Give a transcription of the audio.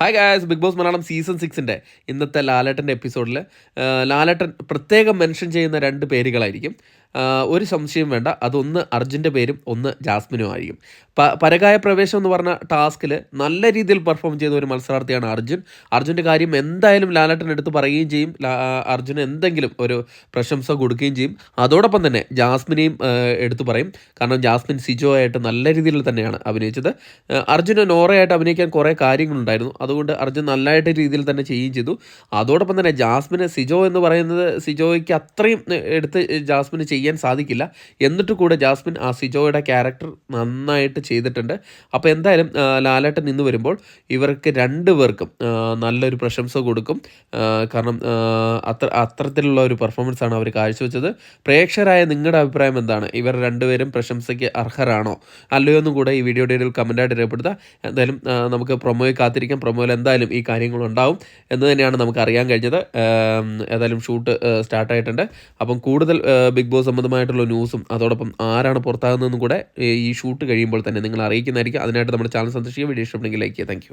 Hi guys Bigg Boss Malayalam season സിക്സിന്റെ ഇന്നത്തെ ലാലേട്ടന്റെ എപ്പിസോഡിൽ ലാലേട്ടൻ പ്രത്യേകം മെൻഷൻ ചെയ്യുന്ന രണ്ട് പേരുകളായിരിക്കും. ഒരു സംശയം വേണ്ട. അതൊന്ന് അർജുന്റെ പേരും ഒന്ന് ജാസ്മിനും ആയിരിക്കും. പ പരകായ പ്രവേശം എന്ന് പറഞ്ഞ ടാസ്കിൽ നല്ല രീതിയിൽ പെർഫോം ചെയ്ത ഒരു മത്സരാർത്ഥിയാണ് അർജുൻ. അർജുന്റെ കാര്യം എന്തായാലും ലാലേട്ടൻ എടുത്ത് പറയുകയും ചെയ്യും. അർജുന് എന്തെങ്കിലും ഒരു പ്രശംസ കൊടുക്കുകയും ചെയ്യും. അതോടൊപ്പം തന്നെ ജാസ്മിനെയും എടുത്തു പറയും. കാരണം ജാസ്മിൻ സിജോ ആയിട്ട് നല്ല രീതിയിൽ തന്നെയാണ് അഭിനയിച്ചത്. അർജുന് നോറയായിട്ട് അഭിനയിക്കാൻ കുറേ കാര്യങ്ങളുണ്ടായിരുന്നു. അതുകൊണ്ട് അർജുൻ നല്ലതായിട്ട് രീതിയിൽ തന്നെ ചെയ്യുകയും ചെയ്തു. അതോടൊപ്പം തന്നെ ജാസ്മിന് സിജോ എന്ന് പറയുന്നത് സിജോയ്ക്ക് അത്രയും എടുത്ത് ജാസ്മിന് ചെയ്യാൻ സാധിക്കില്ല. എന്നിട്ട് കൂടെ ജാസ്മിൻ ആ സിജോയുടെ ക്യാരക്ടർ നന്നായിട്ട് ചെയ്തിട്ടുണ്ട്. അപ്പോൾ എന്തായാലും ലാലേട്ടൻ ഇന്ന് വരുമ്പോൾ ഇവർക്ക് രണ്ട് പേർക്കും നല്ലൊരു പ്രശംസ കൊടുക്കും. കാരണം അത്ര അത്തരത്തിലുള്ള ഒരു പെർഫോമൻസ് ആണ് അവർ കാഴ്ചവെച്ചത്. പ്രേക്ഷകരായ നിങ്ങളുടെ അഭിപ്രായം എന്താണ്? ഇവർ രണ്ടുപേരും പ്രശംസയ്ക്ക് അർഹരാണോ? അല്ലയോ എന്നും കൂടെ ഈ വീഡിയോയുടെ ഒരു കമന്റായിട്ട് രേഖപ്പെടുത്തുക. എന്തായാലും നമുക്ക് പ്രൊമോയിൽ കാത്തിരിക്കാം. പ്രൊമോയിൽ എന്തായാലും ഈ കാര്യങ്ങളുണ്ടാവും എന്ന് തന്നെയാണ് നമുക്ക് അറിയാൻ കഴിഞ്ഞത്. ഏതായാലും ഷൂട്ട് സ്റ്റാർട്ടായിട്ടുണ്ട് അപ്പം കൂടുതൽ ബിഗ് ബോസ് സംബന്ധമായിട്ടുള്ള ന്യൂസും അതോടൊപ്പം ആരാണ് പുറത്താകുന്നതെന്നും കൂടെ ഈ ഷൂട്ട് കഴിയുമ്പോൾ തന്നെ നിങ്ങൾ അറിയിക്കുന്നതായിരിക്കും. അതിനായിട്ട് നമ്മുടെ ചാനൽ സന്ദർശിക്കുക. വീഡിയോ ഇഷ്ടപ്പെടുമെങ്കിൽ ലൈക്ക് ചെയ്യുക. താങ്ക്